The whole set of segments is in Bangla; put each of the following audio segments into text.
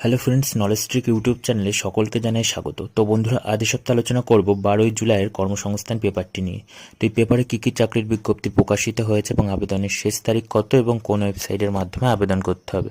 Hello friends knowledge trick YouTube চ্যানেলে সকলকে জানাই স্বাগত। তো বন্ধুরা সপ্তাহ সপ্তাহে আলোচনা করব বারোই জুলাইয়ের কর্মসংস্থান পেপারটি নিয়ে। তো এই পেপারে কী কী চাকরির বিজ্ঞপ্তি প্রকাশিত হয়েছে এবং আবেদনের শেষ তারিখ কত এবং কোন ওয়েবসাইটের মাধ্যমে আবেদন করতে হবে?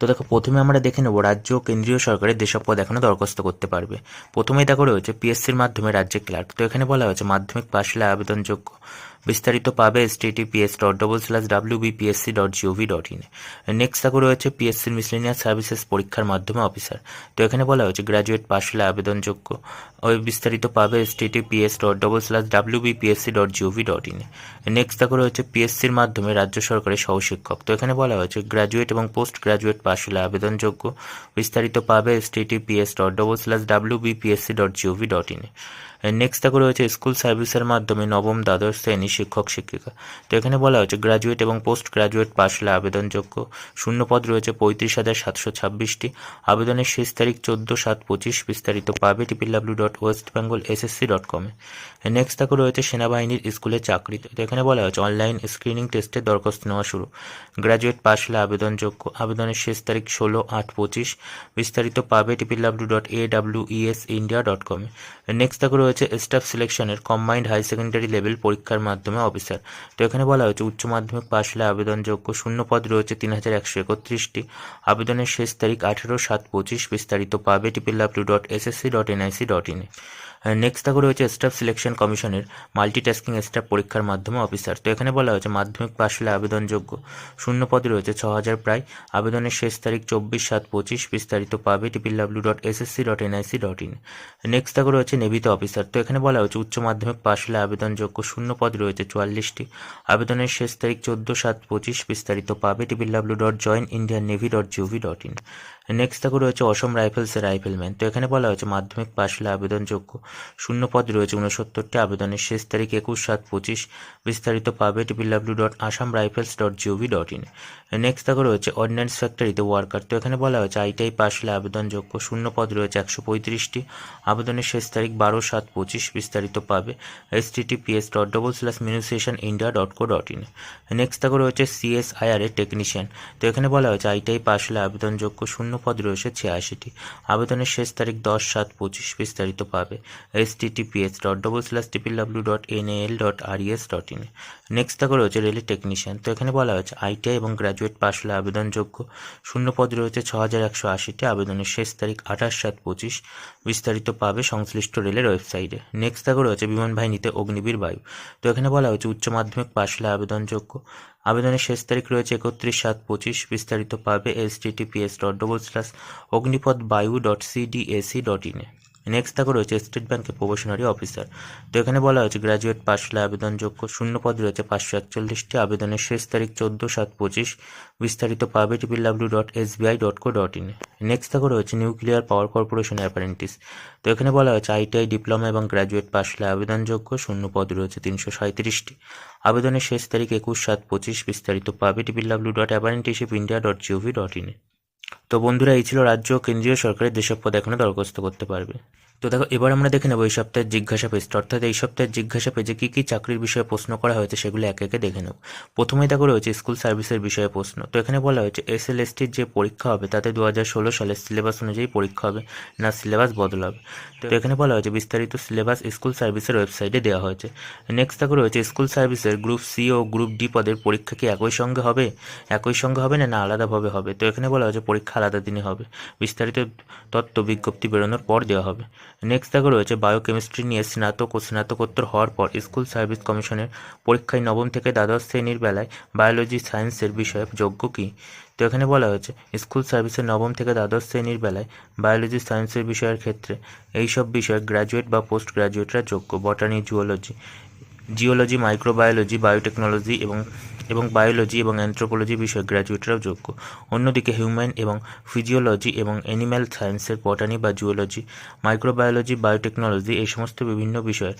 তো দেখো, প্রথমে আমরা দেখে নেব রাজ্য ও কেন্দ্রীয় সরকারের যেসব পদ এখনও দরখাস্ত করতে পারবে। প্রথমেই দেখো রয়েছে পিএসসির মাধ্যমে রাজ্যে ক্লার্ক তো এখানে বলা হয়েছে, মাধ্যমিক পাশ হলে আবেদনযোগ্য বিস্তারিত পাবে S TTPS dot double slash W BPSC dot GOV dot in next দেখো রয়েছে পিএসসির মিসলেনিয়াস সার্ভিসেস পরীক্ষার মাধ্যমে অফিসার তো এখানে বলা হয়েছে গ্র্যাজুয়েট পাশ হলে আবেদনযোগ্য। ওই বিস্তারিত পাবে S TTPS dot double slash W BPSC dot GOV dot in next দেখো রয়েছে পিএসসির মাধ্যমে রাজ্য সরকারের সহশিক্ষক। তো এখানে বলা হয়েছে গ্র্যাজুয়েট এবং পোস্ট গ্র্যাজুয়েট পাশ হলে আবেদনযোগ্য। বিস্তারিত পাবে S TTPS dot double slash W BPSC dot GOV dot in next দেখো রয়েছে স্কুল সার্ভিসের মাধ্যমে নবম দ্বাদশ শ্রেণি শিক্ষক শিক্ষিকা। তো এখানে বলা হয়েছে গ্র্যাজুয়েট এবং পোস্ট গ্র্যাজুয়েট পাশ হলে আবেদনযোগ্য। শূন্য পদ রয়েছে পঁয়ত্রিশ হাজার সাতশো ছাব্বিশটি। আবেদনের শেষ তারিখ চোদ্দ সাত পঁচিশ, বিস্তারিত পাবে triple W dot West Bengal SSC dot কমে নেক্সট দেখো রয়েছে সেনাবাহিনীর স্কুলে চাকরি। তো এখানে বলা হয়েছে অনলাইন স্ক্রিনিং টেস্টে দরখাস্ত নেওয়া শুরু। গ্র্যাজুয়েট পাশ হলে আবেদনযোগ্য। আবেদনের শেষ তারিখ ষোলো আট পঁচিশ, বিস্তারিত পাবে TPW dot A W E S India dot কমে নেক্সট দেখো রয়েছে স্টাফ সিলেকশনের কম্বাইন্ড হাই সেকেন্ডারি লেভেল পরীক্ষার মাধ্যমে, অফিসার। তো এখানে বলা হয়েছে, উচ্চ মাধ্যমিক পাশ হলে আবেদনযোগ্য শূন্য পদ রয়েছে তিন হাজার একশো একত্রিশটি। আবেদনের শেষ তারিখ আঠেরো সাত পঁচিশ, বিস্তারিত পাবে triple W dot SSC dot NIC dot ইনে নেক্সট দেখো রয়েছে স্টাফ সিলেকশন কমিশনের মাল্টিটাস্কিং স্টাফ পরীক্ষার মাধ্যমে অফিসার তো এখানে বলা হয়েছে মাধ্যমিক পাশ হলে আবেদনযোগ্য। শূন্য পদে রয়েছে ছ হাজার প্রায়। আবেদনের শেষ তারিখ চব্বিশ সাত পঁচিশ। বিস্তারিত পাবে triple W dot SSC dot N NIC dot in next দেখো রয়েছে নেভিতে অফিসার তো এখানে বলা হয়েছে উচ্চ মাধ্যমিক পাশ হলে আবেদনযোগ্য শূন্য পদ রয়েছে চুয়াল্লিশটি। আবেদনের শেষ তারিখ চোদ্দ সাত পঁচিশ। বিস্তারিত পাবে triple W dot join Indian navy dot GOV dot in next দেখো রয়েছে অসম রাইফেলসের রাইফেলম্যান। তো এখানে বলা হয়েছে মাধ্যমিক পাশ হলে আবেদনযোগ্য। শূন্য পদ রয়েছে। উনসত্তরটি আবেদনের শেষ তারিখ একুশ সাত পঁচিশ। বিস্তারিত পাবে triple W dot Assam rifles dot GOV dot in next দেখো রয়েছে অর্ডিন্যান্স ফ্যাক্টরিতে ওয়ার্কার তো এখানে বলা হয়েছে আইটিআই পাশ হলে আবেদনযোগ্য শূন্য পদ রয়েছে একশো পঁয়ত্রিশটি। আবেদনের শেষ তারিখ বারো সাত পঁচিশ। বিস্তারিত পাবে S T TTPS dot double slash munition India dot co dot in next দেখো রয়েছে সিএসআইআর এর টেকনিশিয়ান তো এখানে বলা হয়েছে আইটিআই পাশ হলে আবেদনযোগ্য শূন্য পদ রয়েছে ছিয়াশিটি। আবেদনের শেষ তারিখ দশ সাত পঁচিশ। বিস্তারিত পাবে S TTPS dot double slash dot NL dot dot in next দেখো রয়েছে রেলের টেকনিশিয়ান তো এখানে বলা হয়েছে আইটিআই এবং গ্র্যাজুয়েট পাশ হলে আবেদনযোগ্য। শূন্য পদ রয়েছে ছ হাজার একশো আশিটি আবেদনের শেষ তারিখ আঠাশ সাত পঁচিশ। বিস্তারিত পাবে সংশ্লিষ্ট রেলের ওয়েবসাইটে নেক্সট দেখো রয়েছে বিমান বাহিনীতে অগ্নিবীর বায়ু। তো এখানে বলা হয়েছে, উচ্চ মাধ্যমিক পাশ হলে আবেদনযোগ্য। আবেদনের শেষ তারিখ রয়েছে একত্রিশ সাত পঁচিশ। বিস্তারিত পাবে S TTPS dot double slash Agnipath Vayu dot CDAC dot ইনে নেক্সট দেখো রয়েছে স্টেট ব্যাংকের প্রবেশনারি অফিসার তো এখানে বলা হয়েছে গ্র্যাজুয়েট পাশ হলে আবেদনযোগ্য শূন্য পদ রয়েছে পাঁচশো একচল্লিশটি আবেদনের শেষ তারিখ চোদ্দ সাত পঁচিশ। বিস্তারিত পাবে triple W dot SBI dot co dot in next দেখো রয়েছে নিউক্লিয়ার পাওয়ার কর্পোরেশনের অ্যাপারেন্টিস তো এখানে বলা হয়েছে আইটিআই ডিপ্লোমা এবং গ্র্যাজুয়েট পাশ হলে আবেদনযোগ্য শূন্য পদ রয়েছে তিনশো সাঁত্রিশটি আবেদনের শেষ তারিখ একুশ সাত পঁচিশ। বিস্তারিত পাবে triple W dot apprenticeship India dot GOV dot ইনে তো বন্ধুরা এই ছিল রাজ্য ও কেন্দ্রীয় সরকারের যেসব পদ এখনও দরখাস্ত করতে পারবে। তো দেখো, এবার আমরা দেখে নেব এই সপ্তাহের জিজ্ঞাসা পেজটা অর্থাৎ এই সপ্তাহের জিজ্ঞাসা পেজে কী কী চাকরির বিষয়ে প্রশ্ন করা হয়েছে সেগুলো একে একে দেখে নেব। প্রথমেই দেখো রয়েছে স্কুল সার্ভিসের বিষয়ে প্রশ্ন। তো এখানে বলা হয়েছে এস এল এসটির যে পরীক্ষা হবে, তাতে দু হাজার ষোলো সালের সিলেবাস অনুযায়ী পরীক্ষা হবে না সিলেবাস বদল হবে। তো এখানে বলা হয়েছে, বিস্তারিত সিলেবাস স্কুল সার্ভিসের ওয়েবসাইটে দেওয়া হয়েছে। নেক্সট দেখো রয়েছে, স্কুল সার্ভিসের গ্রুপ সি ও গ্রুপ ডি পদের পরীক্ষা কি একই সঙ্গে হবে? একই সঙ্গে হবে না না আলাদাভাবে হবে? তো এখানে বলা হয়েছে, পরীক্ষা আলাদা দিনে হবে। বিস্তারিত তত্ত্ব বিজ্ঞপ্তি বেরোনোর পর দেওয়া হবে। নেক্সট দেখো রয়েছে বায়োকেমিস্ট্রি নিয়ে স্নাতক ও স্নাতকোত্তর হওয়ার পর স্কুল সার্ভিস কমিশনের পরীক্ষায় নবম থেকে দ্বাদশ শ্রেণির বেলায় বায়োলজি সায়েন্সের বিষয়ে যোগ্য কী? তো এখানে বলা হয়েছে স্কুল সার্ভিসের নবম থেকে দ্বাদশ শ্রেণির বেলায় বায়োলজি সায়েন্সের বিষয়ের ক্ষেত্রে এইসব বিষয়ে গ্র্যাজুয়েট বা পোস্ট গ্র্যাজুয়েটরা যোগ্য। Botany zoology geology microbiology biotechnology এবং এবং বায়োলজি এবং অ্যান্থ্রোপোলজি বিষয়ে গ্র্যাজুয়েটরাও যোগ্য। অন্যদিকে হিউম্যান এবং ফিজিওলজি এবং অ্যানিম্যাল সায়েন্সের বটানি বা জুওলজি, মাইক্রোবায়োলজি, বায়োটেকনোলজি এই সমস্ত বিভিন্ন বিষয়ে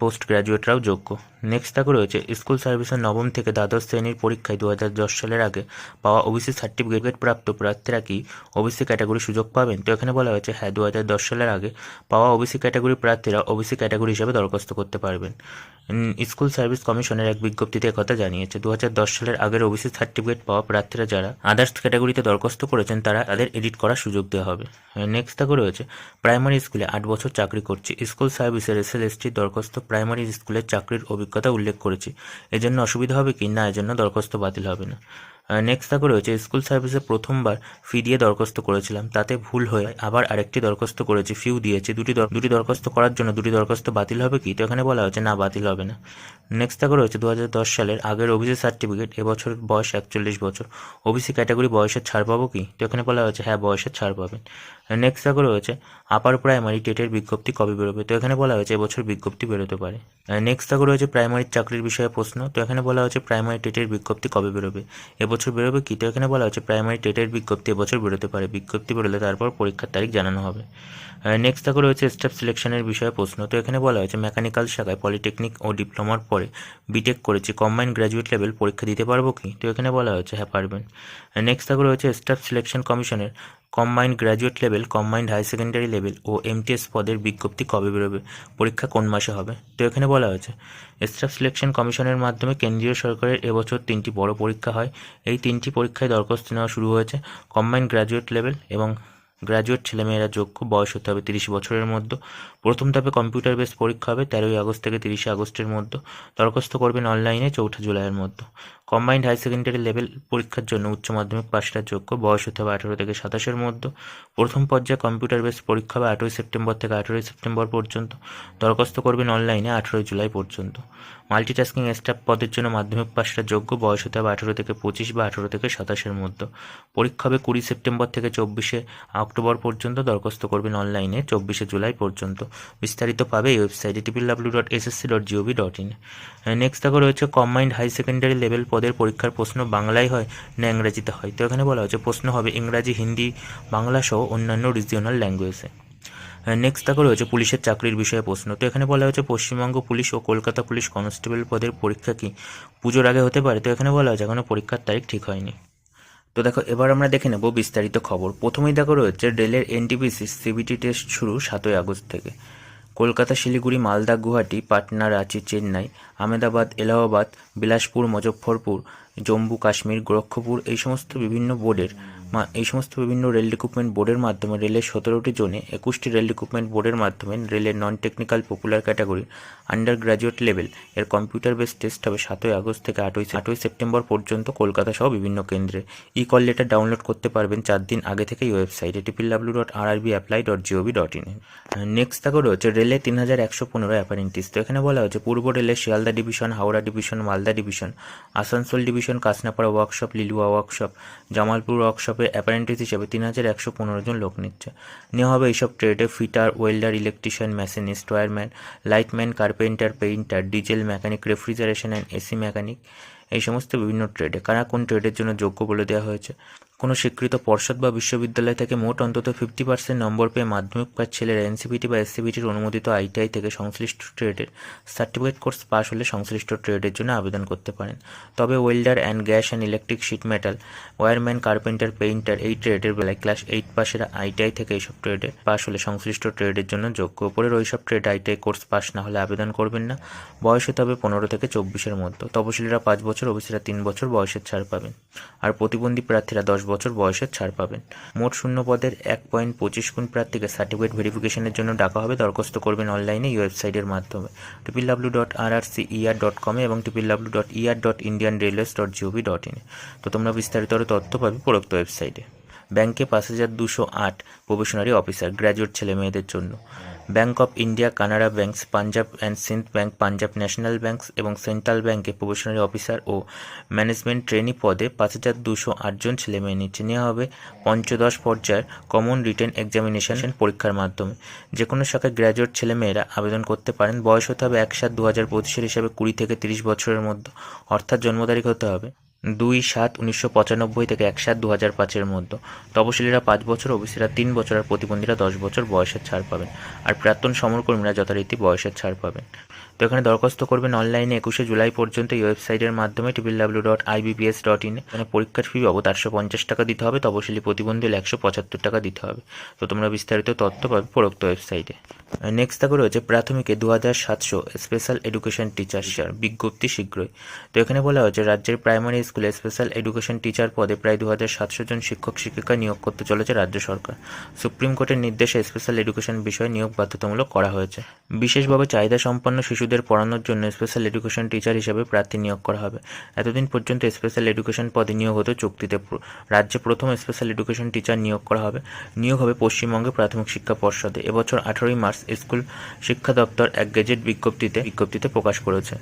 পোস্ট গ্র্যাজুয়েটরাও যোগ্য। নেক্সট তাকে রয়েছে স্কুল সার্ভিসের নবম থেকে দ্বাদশ শ্রেণির পরীক্ষায় দু হাজার দশ সালের আগে পাওয়া ওবিসি সার্টিফিকেট প্রাপ্ত প্রার্থীরা কি ওবিসি ক্যাটাগরি সুযোগ পাবেন? তো এখানে বলা হয়েছে হ্যাঁ দু হাজার দশ সালের আগে পাওয়া ওবিসি ক্যাটাগরি প্রার্থীরা ওবিসি ক্যাটাগরি হিসেবে দরখাস্ত করতে পারবেন। স্কুল সার্ভিস কমিশনের এক বিজ্ঞপ্তিতে একথা জানিয়েছে দু হাজার দশ সালের আগের ওবিসি সার্টিফিকেট পাওয়া প্রার্থীরা যারা আদার্স ক্যাটাগরিতে দরখাস্ত করেছেন, তারা তাদের এডিট করার সুযোগ দেওয়া হবে। নেক্সট তাকে রয়েছে প্রাইমারি স্কুলে আট বছর চাকরি করছি। স্কুল সার্ভিসের এস এল এসটি দরখাস্ত প্রাইমারি স্কুলের চাকরির অভিজ্ঞতা উল্লেখ করেছি। এজন্য অসুবিধা হবে কি? না, এজন্য দরখাস্ত বাতিল হবে না। নেক্সট তাকে রয়েছে স্কুল সার্ভিসে প্রথমবার ফি দিয়ে দরখাস্ত করেছিলাম। তাতে ভুল হয়ে আবার আরেকটি দরখাস্ত করেছি। ফিউ দিয়েছি। দুটি দুটি দরখাস্ত করার জন্য দুটি দরখাস্ত বাতিল হবে কি? তো এখানে বলা হয়েছে, না, বাতিল হবে না। নেক্সট তাকে রয়েছে দু হাজার দশ সালের আগের ওবিসি সার্টিফিকেট এবছর বয়স একচল্লিশ বছর। ওবিসি ক্যাটাগরি বয়সের ছাড় পাবো কি? তো এখানে বলা হয়েছে হ্যাঁ বয়সের ছাড় পাবেন। নেক্সট তাকে রয়েছে আপার প্রাইমারি টেটের বিজ্ঞপ্তি কবে বেরোবে? তো এখানে বলা হয়েছে, এবছর বিজ্ঞপ্তি বেরোতে পারে। নেক্সট তাকে রয়েছে প্রাইমারি চাকরির বিষয়ে প্রশ্ন। তো এখানে বলা হয়েছে প্রাইমারি টেটের বিজ্ঞপ্তি কবে বেরোবে? এবছর বেরোবে কি? তো এখানে বলা হচ্ছে প্রাইমারি টেটের বিজ্ঞপ্তি এবছর বেরোতে পারে। বিজ্ঞপ্তি বেরোলে তারপর পরীক্ষার তারিখ জানানো হবে। নেক্সট তাকে রয়েছে স্টাফ সিলেকশনের বিষয়ে প্রশ্ন। তো এখানে বলা হয়েছে মেকানিক্যাল শাখায় পলিটেকনিক ও ডিপ্লোমার পরে বিটেক করেছি কম্বাইন্ড গ্র্যাজুয়েট লেভেল পরীক্ষা দিতে পারব কি? তো এখানে বলা হয়েছে হ্যাঁ পারবেন। নেক্সট তাকে রয়েছে স্টাফ সিলেকশন কমিশনের combined graduate level combined high secondary level ও এমটিএস পদের বিজ্ঞপ্তি কবে বেরোবে? পরীক্ষা কোন মাসে হবে? তো এখানে বলা হয়েছে স্টাফ সিলেকশন কমিশনের মাধ্যমে কেন্দ্রীয় সরকারের এবছর তিনটি বড় পরীক্ষা হয়। এই তিনটি পরীক্ষায় দরখাস্ত নেওয়া শুরু হয়েছে কম্বাইন্ড গ্র্যাজুয়েট লেভেল এবং গ্র্যাজুয়েট ছেলেমেয়েরা যোগ্য, বয়স হতে হবে তিরিশ বছরের মধ্যে। প্রথম ধাপে কম্পিউটার বেস পরীক্ষা হবে তেরোই আগস্ট থেকে তিরিশে আগস্টের মধ্যে। দরখাস্ত করবেন অনলাইনে চৌঠা জুলাইয়ের মধ্যে। কম্বাইন্ড হাই সেকেন্ডারি লেভেল পরীক্ষার জন্য উচ্চ মাধ্যমিক পাশটা যোগ্য, বয়স হতে হবে আঠেরো থেকে সাতাশের মধ্যে। প্রথম পর্যায়ে কম্পিউটার বেস পরীক্ষা হবে আঠেরোই সেপ্টেম্বর থেকে আঠেরোই সেপ্টেম্বর পর্যন্ত। দরখাস্ত করবেন অনলাইনে আঠেরোই জুলাই পর্যন্ত। মাল্টিটাস্কিং স্টাফ পদের জন্য মাধ্যমিক পাশটা যোগ্য বয়স হতে হবে আঠেরো থেকে পঁচিশ বা আঠেরো থেকে সাতাশের মধ্যে। পরীক্ষা হবে কুড়ি সেপ্টেম্বর থেকে চব্বিশে অক্টোবর পর্যন্ত, দরখাস্ত করবেন অনলাইনে চব্বিশে জুলাই পর্যন্ত। বিস্তারিত পাবে এই ওয়েবসাইটে triple W dot SSC dot GOV dot in next দেখো রয়েছে কম্বাইন্ড হাই সেকেন্ডারি লেভেল পদের পরীক্ষার প্রশ্ন বাংলায় হয় না ইংরাজিতে হয়। তো এখানে বলা হচ্ছে প্রশ্ন হবে ইংরাজি, হিন্দি, বাংলা সহ অন্যান্য রিজিওনাল ল্যাঙ্গুয়েজে নেক্সট দেখো রয়েছে পুলিশের চাকরির বিষয়ে প্রশ্ন। তো এখানে বলা হয়েছে, পশ্চিমবঙ্গ পুলিশ ও কলকাতা পুলিশ কনস্টেবল পদের পরীক্ষা কি? পুজোর আগে হতে পারে। তো এখানে বলা হয়েছে এখনও পরীক্ষার তারিখ ঠিক হয়নি। তো দেখো, এবার আমরা দেখে নেব বিস্তারিত খবর। প্রথমেই দেখো রয়েছে রেলের এনটিপিসি সিবিটি টেস্ট শুরু সাতই আগস্ট থেকে। কলকাতা, শিলিগুড়ি, মালদা, গুয়াহাটি, পাটনা, রাঁচি, চেন্নাই, আহমেদাবাদ, এলাহাবাদ, বিলাসপুর, মুজফ্ফরপুর, জম্মু, কাশ্মীর, গোরক্ষপুর এই সমস্ত বিভিন্ন বোর্ডের এই সমস্ত বিভিন্ন রেল রিক্রুটমেন্ট বোর্ডের মাধ্যমে রেলের সতেরোটি জোনে একুশটি রেল রিক্রুটমেন্ট বোর্ডের মাধ্যমে রেলের non technical popular category under graduate level এর কম্পিউটার বেস টেস্ট হবে সাতই আগস্ট থেকে আটই আটই সেপ্টেম্বর পর্যন্ত কলকাতা সহ বিভিন্ন কেন্দ্রে। ই কল লেটার ডাউনলোড করতে পারবেন চার দিন আগে থেকেই ওয়েবসাইটে টিপিল W dot R RB apply dot GOV dot in next থাকো রয়েছে রেলে তিন হাজার একশো পনেরো অ্যাপারেন্টিস তো এখানে বলা হচ্ছে পূর্ব রেলের Sealdah division Howrah division Malda division Asansol division Kanchrapara workshop Liluah workshop Jamalpur ওয়ার্কশপে অ্যাপারেন্টিস হিসেবে তিন হাজার একশো পনেরো জন লোক নিচ্ছে। নেওয়া হবে এইসব ট্রেডে fitter, welder, electrician, machinist, wireman, lightman, carpenter, painter, diesel mechanic, refrigeration and AC mechanic, এই সমস্ত বিভিন্ন ট্রেডে। কারা কোন ট্রেডের জন্য যোগ্য বলে দেওয়া হয়েছে? কোনো স্বীকৃত পর্ষদ বা বিশ্ববিদ্যালয় থেকে মোট অন্তত ফিফটি পার্সেন্ট নম্বর পেয়ে মাধ্যমিক পাস ছেলেরা এনসিপিটি বা এসসিবিটির অনুমোদিত আইটিআই থেকে সংশ্লিষ্ট ট্রেডের সার্টিফিকেট কোর্স পাস হলে সংশ্লিষ্ট ট্রেডের জন্য আবেদন করতে পারেন। তবে welder and gas and electric sheet metal wireman carpenter painter এই ট্রেডের বেলায় ক্লাস এইট পাশের আইটিআই থেকে এইসব ট্রেডে পাস হলে সংশ্লিষ্ট ট্রেডের জন্য যোগ্য ওপরের ওইসব ট্রেড আইটিআই কোর্স পাস না হলে আবেদন করবেন না। বয়স হতে হবে পনেরো থেকে চব্বিশের মধ্যে। তপশিলীরা পাঁচ বছর ওবিসিরা তিন বছর বয়সের ছাড় পাবেন। আর প্রতিবন্ধী প্রার্থীরা দশ বছর বয়সের ছাড় পাবেন। মোট শূন্য পদের এক পয়েন্ট পঁচিশ গুণ প্রার্থীকে সার্টিফিকেট ভেরিফিকেশনের জন্য ডাকা হবে, দরখাস্ত করবেন অনলাইনে এই ওয়েবসাইটের মাধ্যমে। Triple W dot R R C ER dot কমে এবং triple W dot ER dot Indian railways dot GOV dot ইনে তো তোমরা বিস্তারিত তথ্য পাবে প্রোক্ত ওয়েবসাইটে। ব্যাংকে পাঁচ হাজার দুশো আট প্রবেশনারি অফিসার, গ্র্যাজুয়েট ছেলে মেয়েদের জন্য। Bank of India, Canara banks, Punjab and Sind bank, Punjab national banks এবং সেন্ট্রাল ব্যাংকে প্রবেশনারি অফিসার ও ম্যানেজমেন্ট ট্রেনি পদে পাঁচ হাজার দুশো আটজন ছেলে মেয়ে নিচ্ছে। নেওয়া হবে পঞ্চদশ পর্যায়ের কমন রিটেন এক্সামিনেশন পরীক্ষার মাধ্যমে। যে কোনো শাখায় গ্র্যাজুয়েট ছেলেমেয়েরা আবেদন করতে পারেন। বয়স হতে হবে এক সাত দু হাজার পঁচিশের হিসাবে কুড়ি থেকে তিরিশ বছরের মধ্যে। অর্থাৎ জন্ম তারিখ হতে হবে দুই সাত উনিশশো পঁচানব্বই থেকে এক সাত দু হাজার পাঁচের মধ্যে। তপশিলীরা পাঁচ বছর, ওবিসিরা তিন বছর আর প্রতিবন্ধীরা দশ বছর বয়সের ছাড় পাবেন। আর প্রাক্তন সমরকর্মীরা যথারীতি বয়সের ছাড় পাবেন। তো এখানে দরখাস্ত করবেন অনলাইনে একুশে জুলাই পর্যন্ত এই ওয়েবসাইটের মাধ্যমে triple W dot IBPS dot in এখানে পরীক্ষার ফি বাবদ আটশো পঞ্চাশ টাকা দিতে হবে, তপশিলি প্রতিবন্ধী একশো পঁচাত্তর টাকা দিতে হবে। তো তোমরা বিস্তারিত তথ্য পাবে উপরোক্ত ওয়েবসাইটে নেক্সট থাকবে রয়েছে প্রাথমিকে দু হাজার সাতশো স্পেশাল এডুকেশন টিচার বিজ্ঞপ্তি শীঘ্রই। তো এখানে বলা হয়েছে, রাজ্যের প্রাইমারি স্কুলে স্পেশাল এডুকেশন টিচার পদে প্রায় দু হাজার সাতশো জন শিক্ষক শিক্ষিকা নিয়োগ করতে চলেছে রাজ্য সরকার। সুপ্রিম কোর্টের নির্দেশে স্পেশাল এডুকেশন বিষয়ে নিয়োগ বাধ্যতামূলক করা হয়েছে। বিশেষভাবে চাহিদা সম্পন্ন শিশুদের পড়ানোর জন্য স্পেশাল এডুকেশন টিচার হিসেবে প্রার্থী নিয়োগ করা হবে। এতদিন পর্যন্ত স্পেশাল এডুকেশন পদে নিয়োগ হতো চুক্তিতে রাজ্যে প্রথম স্পেশাল এডুকেশন টিচার নিয়োগ করা হবে। নিয়োগ হবে পশ্চিমবঙ্গে প্রাথমিক শিক্ষা পর্ষদে। এবছর আঠারোই মার্চ স্কুল শিক্ষা দপ্তর এক গেজেট বিজ্ঞপ্তিতে বিজ্ঞপ্তিতে প্রকাশ করেছে।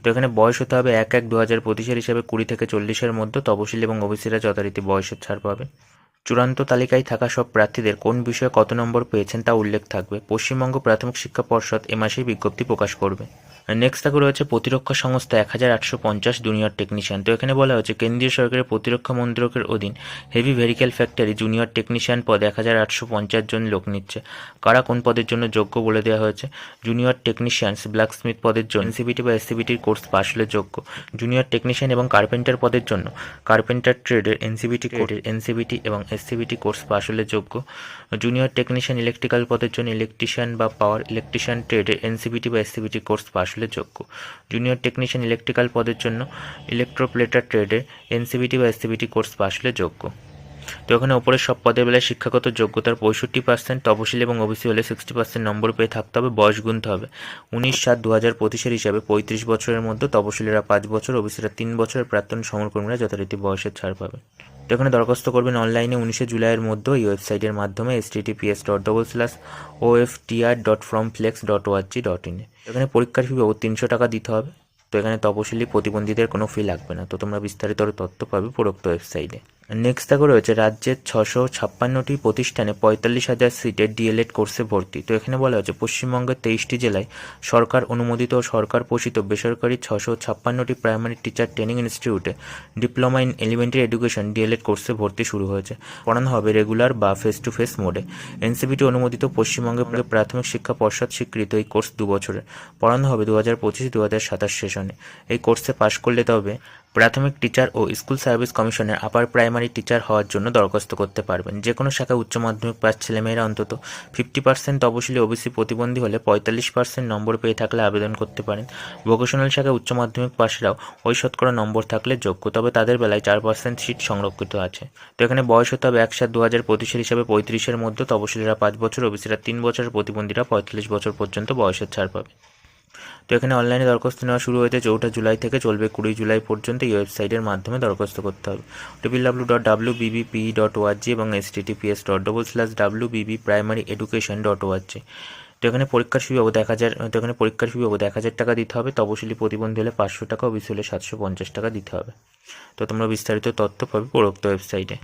তো এখানে বয়স হতে হবে এক এক দু হাজার পঁচিশের হিসাবে কুড়ি থেকে চল্লিশের মধ্যে তপশিল এবং ওবিসিরা যথারীতি বয়সের ছাড় পাবে। চূড়ান্ত তালিকায় থাকা সব প্রার্থীদের কোন বিষয়ে কত নম্বর পেয়েছেন তা উল্লেখ থাকবে। পশ্চিমবঙ্গ প্রাথমিক শিক্ষা পর্ষদ এ মাসেই বিজ্ঞপ্তি প্রকাশ করবে। নেক্সট থাকবে রয়েছে প্রতিরক্ষা সংস্থা এক হাজার আটশো পঞ্চাশ জুনিয়র টেকনিশিয়ান তো এখানে বলা হচ্ছে কেন্দ্রীয় সরকারের প্রতিরক্ষা মন্ত্রকের অধীন heavy vehicle factory junior technician পদে এক হাজার আটশো পঞ্চাশ জন লোক নিচ্ছে। কারা কোন পদের জন্য যোগ্য বলে দেওয়া হয়েছে? জুনিয়র টেকনিশিয়ানস ব্ল্যাক স্মিথ পদের জন্য এনসিবিটি বা এসসিবিটির কোর্স পাশ হলে যোগ্য। জুনিয়র টেকনিশিয়ান এবং কার্পেন্টার পদের জন্য কার্পেন্টার ট্রেডের এনসিবিটি কোর্সের এনসিবিটি এবং এসসিবিটি কোর্স পাশ হলে যোগ্য। জুনিয়র টেকনিশিয়ান ইলেকট্রিক্যাল পদের জন্য ইলেকট্রিশিয়ান বা পাওয়ার ইলেকট্রিশিয়ান ট্রেডের এনসিবিটি বা এসসিবিটি কোর্স পাশ হলে যোগ্য। জুনিয়র টেকনিশিয়ান ইলেকট্রিক্যাল পদের জন্য ইলেকট্রোপ্লেটার ট্রেডে এনসিবিটি বা এসসিবিটি কোর্স পাশ হলে যোগ্য। তো এখানে ওপরের সব পদের বেলায় শিক্ষাগত যোগ্যতার পঁয়ষট্টি পার্সেন্ট তপশিল এবং ওবিসি হলে সিক্সটি পার্সেন্ট নম্বর পেয়ে থাকতে হবে, বয়স গুনতে হবে। উনিশ সাত দু হাজার পঁচিশের হিসাবে পঁয়ত্রিশ বছরের মধ্যে তপশিলীরা পাঁচ বছর, ওবিসিরা তিন বছরের প্রাক্তন সমরকর্মীরা যথারীতি বয়সের ছাড় পাবে তো এখানে দরখাস্ত করবেন অনলাইনে উনিশে জুলাইয়ের মধ্যে এই ওয়েবসাইটের মাধ্যমে S T TPS dot double slash O F TR dot from flex dot ORG dot ইনে এখানে পরীক্ষার ফি বাবদ তিনশো টাকা দিতে হবে। তো এখানে তপশিলি প্রতিবন্ধীদের কোনো ফি লাগবে না। তো তোমরা বিস্তারিত তথ্য পাবে উপরোক্ত ওয়েবসাইটে। নেক্সট থাকবে রয়েছে রাজ্যের ছশো ছাপ্পান্নটি প্রতিষ্ঠানে পঁয়তাল্লিশ হাজার সিটের ডিএলএড কোর্সে ভর্তি। তো এখানে বলা হয়েছে, পশ্চিমবঙ্গের তেইশটি জেলায় সরকার অনুমোদিত ও সরকার পোষিত বেসরকারি ছশো ছাপ্পান্নটি প্রাইমারি টিচার ট্রেনিং ইনস্টিটিউটে diploma in elementary education DLEd কোর্সে ভর্তি শুরু হয়েছে। পড়ানো হবে রেগুলার বা ফেস টু ফেস মোডে। এনসিবিটি অনুমোদিত পশ্চিমবঙ্গের প্রাথমিক শিক্ষা পর্ষদ স্বীকৃত এই কোর্স দু বছরের। পড়ানো হবে দু হাজার পঁচিশ দু হাজার সাতাশ সেশনে। এই কোর্সে পাশ করলে তবে প্রাথমিক টিচার ও স্কুল সার্ভিস কমিশনের আপার প্রাইমারি টিচার হওয়ার জন্য দরখাস্ত করতে পারবেন। যে কোনো শাখায় উচ্চ মাধ্যমিক পাস ছেলেমেয়েরা অন্তত ফিফটি পার্সেন্ট তপশিলি ওবিসি প্রতিবন্ধী হলে পঁয়তাল্লিশ পার্সেন্ট নম্বর পেয়ে থাকলে আবেদন করতে পারেন। ভোকেশনাল শাখায় উচ্চ মাধ্যমিক পাশরাও ওই শতকরা নম্বর থাকলে যোগ্য, তবে তাদের বেলায় চার পার্সেন্ট সিট সংরক্ষিত আছে। তো এখানে বয়স হতে হবে সাত দু হাজার পঁচিশের হিসাবে পঁয়ত্রিশের মধ্যে তপশিলীরা পাঁচ বছর, ওবিসিরা তিন বছরের প্রতিবন্ধীরা পঁয়তাল্লিশ বছর পর্যন্ত বয়সের ছাড় পাবে। তো এখানে অনলাইনে দরখাস্ত নেওয়া শুরু হয়েছে চৌঠা জুলাই থেকে চলবে কুড়ি জুলাই পর্যন্ত এই ওয়েবসাইটের মাধ্যমে দরখাস্ত করতে হবে। Triple W dot W BBP dot ORG এবং S T TTPS dot double slash W BB primary education dot ORG তো এখানে পরীক্ষার ফি বাবদ এক হাজার, তো এখানে পরীক্ষার ফি বাবদ এক হাজার টাকা দিতে হবে। তপশিলি প্রতিবন্ধী হলে পাঁচশো টাকা ও বিসি হলে সাতশো পঞ্চাশ টাকা দিতে হবে। তো তোমরা বিস্তারিত তথ্য পাবে উপরোক্ত ওয়েবসাইটে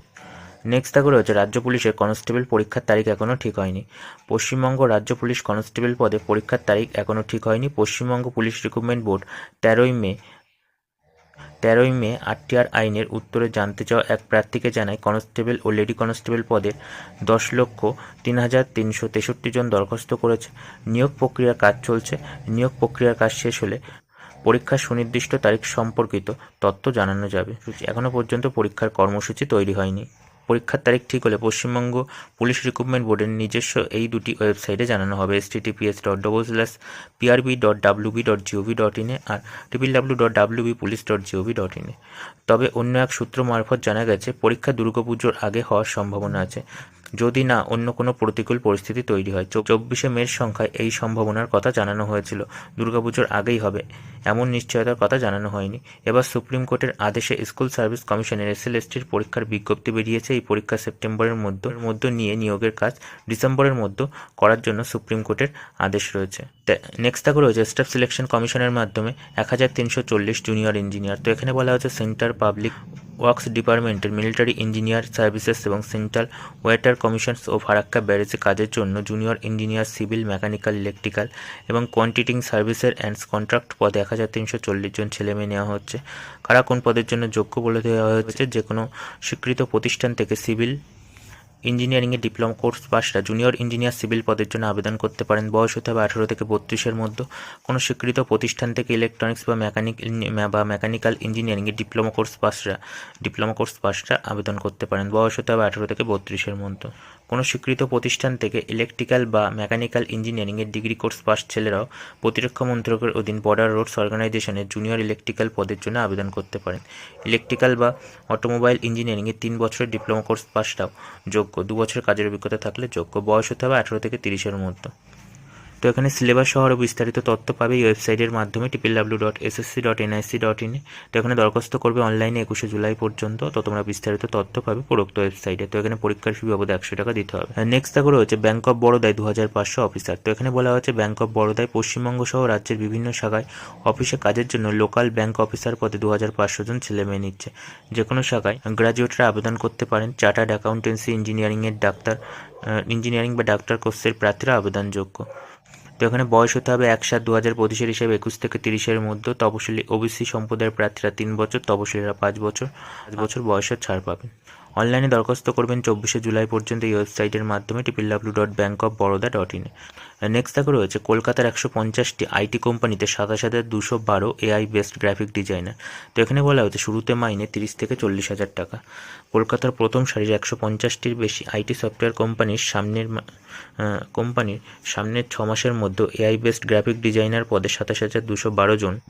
নেক্সট থাকবে রয়েছে রাজ্য পুলিশের কনস্টেবল পরীক্ষার তারিখ এখনও ঠিক হয়নি। পশ্চিমবঙ্গ রাজ্য পুলিশ কনস্টেবল পদে পরীক্ষার তারিখ এখনও ঠিক হয়নি। পশ্চিমবঙ্গ পুলিশ রিক্রুটমেন্ট বোর্ড তেরোই মে তেরোই মে আরটিআর আইনের উত্তরে জানতে চাওয়া এক প্রার্থীকে জানায় কনস্টেবল ও লেডি কনস্টেবল পদের দশ লক্ষ তিন হাজার তিনশো তেষট্টি জন দরখাস্ত করেছে। নিয়োগ প্রক্রিয়ার কাজ চলছে। নিয়োগ প্রক্রিয়ার কাজ শেষ হলে পরীক্ষার সুনির্দিষ্ট তারিখ সম্পর্কিত তথ্য জানানো যাবে। এখনও পর্যন্ত পরীক্ষার কর্মসূচি তৈরি হয়নি। পরীক্ষার তারিখ ঠিক হলে পশ্চিমবঙ্গ পুলিশ রিক্রুটমেন্ট বোর্ডের নিজস্ব এই দুটি ওয়েবসাইটে জানানো হবে S TTPS dot double slash PRB dot WB dot GOV dot ইনে আর triple W dot WB police dot GOV dot ইনে তবে অন্য এক সূত্র মারফত জানা গেছে, পরীক্ষা দুর্গাপুজোর আগে হওয়ার সম্ভাবনা আছে। যদি না অন্য কোনো প্রতিকূল পরিস্থিতি তৈরি হয়। চব্বিশে মের সংখ্যায় এই সম্ভাবনার কথা জানানো হয়েছিল। দুর্গাপুজোর আগেই হবে, এমন নিশ্চয়তার কথা জানানো হয়নি। এবার সুপ্রিম কোর্টের আদেশে স্কুল সার্ভিস কমিশনের এসএলএসটির পরীক্ষার বিজ্ঞপ্তি বেরিয়েছে। এই পরীক্ষা সেপ্টেম্বরের মধ্যে মধ্যে নিয়ে নিয়োগের কাজ ডিসেম্বরের মধ্যে করার জন্য সুপ্রিম কোর্টের আদেশ রয়েছে। নেক্সট থাকবে রয়েছে স্টাফ সিলেকশন কমিশনের মাধ্যমে এক হাজার তিনশো চল্লিশ জুনিয়র ইঞ্জিনিয়ার তো এখানে বলা হচ্ছে সেন্টার পাবলিক ওয়ার্কস ডিপার্টমেন্টের মিলিটারি ইঞ্জিনিয়ার সার্ভিসেস এবং সেন্ট্রাল ওয়েটার কমিশনস ও ফারাক্কা ব্যারেজে কাজের জন্য junior engineer, civil, mechanical, electrical এবং কোয়ান্টিটিং সার্ভিসের অ্যান্ড কন্ট্রাক্ট পদে এক হাজার তিনশো চল্লিশ জন ছেলে মেয়ে নেওয়া হচ্ছে। কারা কোন পদের জন্য যোগ্য বলে দেওয়া হয়েছে? যে কোনো স্বীকৃত প্রতিষ্ঠান থেকে সিভিল ইঞ্জিনিয়ারিংয়ে ডিপ্লোমা কোর্স পাশরা জুনিয়র ইঞ্জিনিয়ার সিভিল পদের জন্য আবেদন করতে পারেন। বয়স হতে হবে আঠেরো থেকে বত্রিশের মধ্যে। কোনো স্বীকৃত প্রতিষ্ঠান থেকে ইলেকট্রনিক্স বা মেকানিক বা মেকানিক্যাল ইঞ্জিনিয়ারিংয়ে ডিপ্লোমা কোর্স পাশরা ডিপ্লোমা কোর্স পাশরা আবেদন করতে পারেন। বয়স হতে হবে আঠেরো থেকে বত্রিশের মধ্যে। কোনো স্বীকৃত প্রতিষ্ঠান থেকে ইলেকট্রিক্যাল বা মেকানিক্যাল ইঞ্জিনিয়ারিংয়ের ডিগ্রি কোর্স পাস ছেলেরাও প্রতিরক্ষা মন্ত্রকের অধীন বর্ডার রোডস অর্গানাইজেশনের জুনিয়র ইলেকট্রিক্যাল পদের জন্য আবেদন করতে পারেন। ইলেকট্রিক্যাল বা অটোমোবাইল ইঞ্জিনিয়ারিংয়ে তিন বছরের ডিপ্লোমা কোর্স পাসটাও যোগ্য। দু বছরের কাজের অভিজ্ঞতা থাকলে যোগ্য। বয়স হতে হবে আঠেরো থেকে তিরিশের মধ্যে। তো এখানে সিলেবাস সহ আরও বিস্তারিত তথ্য পাবে এই ওয়েবসাইটের মাধ্যমে triple W dot SSC dot NIC dot ইনে তো এখানে দরখাস্ত করবে অনলাইনে একুশে জুলাই পর্যন্ত, তো তোমরা বিস্তারিত তথ্য পাবে উপরোক্ত ওয়েবসাইটে। তো এখানে পরীক্ষার ফি বাবদ একশো টাকা দিতে হবে। নেক্সট দেখো রয়েছে ব্যাঙ্ক অফ বরোদায় দু হাজার পাঁচশো অফিসার তো এখানে বলা হচ্ছে ব্যাঙ্ক অফ বরোদায় পশ্চিমবঙ্গ সহ রাজ্যের বিভিন্ন শাখায় অফিসে কাজের জন্য লোকাল ব্যাঙ্ক অফিসার পদে দু হাজার পাঁচশো জন ছেলে মেয়ে নিচ্ছে। যে কোনো শাখায় গ্রাজুয়েটরা আবেদন করতে পারেন। চার্টার্ড অ্যাকাউন্টেন্সি ইঞ্জিনিয়ারিংয়ের ডাক্তার ইঞ্জিনিয়ারিং বা ডাক্তার কোর্সের প্রার্থীরা আবেদনযোগ্য। তো এখানে বয়স হতে হবে এক সাত দু হাজার পঁচিশের হিসাবে একুশ থেকে তিরিশের মধ্যে, তপশিলি ওবিসি সম্প্রদায়ের প্রার্থীরা তিন বছর, তপশিলীরা পাঁচ বছর পাঁচ বছর বয়সের ছাড় পাবেন। অনলাইনে দরখাস্ত করবেন চব্বিশে জুলাই পর্যন্ত এই ওয়েবসাইটের মাধ্যমে triple W dot bank of Baroda dot in next দেখো রয়েছে, কলকাতার একশো পঞ্চাশটি আইটি কোম্পানিতে সাতাশ হাজার দুশো বারো এআই বেস্ট গ্রাফিক ডিজাইনার তো এখানে বলা হয়েছে, শুরুতে মাইনে তিরিশ থেকে চল্লিশ হাজার টাকা। কলকাতার প্রথম সারির একশো পঞ্চাশটির বেশি আইটি সফটওয়্যার কোম্পানির সামনের কোম্পানির সামনের ছ মাসের মধ্যে এআই বেস্ট গ্রাফিক ডিজাইনার পদে সাতাশ হাজার দুশো বারো জন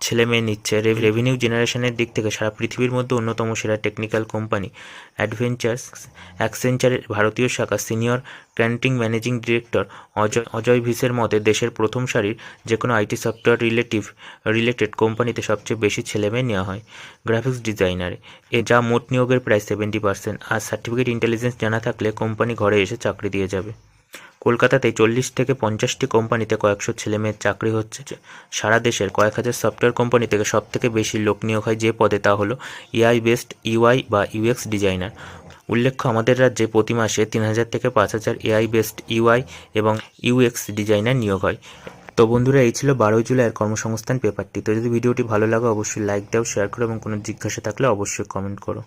ছেলে মেয়ে নিচ্ছে। রেভ- রেভিনিউ জেনারেশনের দিক থেকে সারা পৃথিবীর মধ্যে অন্যতম সেরা টেকনিক্যাল কোম্পানি অ্যাডভেঞ্চার্স অ্যাক্সেঞ্চারের ভারতীয় শাখা সিনিয়র ক্যান্টিং ম্যানেজিং ডিরেক্টর অজয় অজয় ভিসের মতে, দেশের প্রথম সারির যে কোনো আইটি সফটওয়্যার রিলেটিভ, রিলেটেড কোম্পানিতে সবচেয়ে বেশি ছেলে মেয়ে নেওয়া হয় গ্রাফিক্স ডিজাইনারে। এ যা মোট নিয়োগের প্রায় সেভেন্টি পার্সেন্ট আর সার্টিফিকেট ইন্টেলিজেন্স জানা থাকলে কোম্পানি ঘরে এসে চাকরি দিয়ে যাবে। কলকাতাতে চল্লিশ থেকে পঞ্চাশটি কোম্পানিতে কয়েকশো ছেলেমেয়ের চাকরি হচ্ছে। সারা দেশের কয়েক হাজার সফটওয়্যার কোম্পানি থেকে সব থেকে বেশি লোক নিয়োগ হয় যে পদে তা হলো এআই বেসড ইউআই বা ইউএক্স ডিজাইনার উল্লেখ্য, আমাদের রাজ্যে প্রতি মাসে তিন হাজার থেকে পাঁচ হাজার এআই বেসড ইউআই এবং ইউএক্স ডিজাইনার নিয়োগ হয়। তো বন্ধুরা, এই ছিল বারোই জুলাইয়ের কর্মসংস্থান পেপারটি। তো যদি ভিডিওটি ভালো লাগে, অবশ্যই লাইক দাও, শেয়ার করো এবং কোনো জিজ্ঞাসা থাকলে অবশ্যই কমেন্ট করো।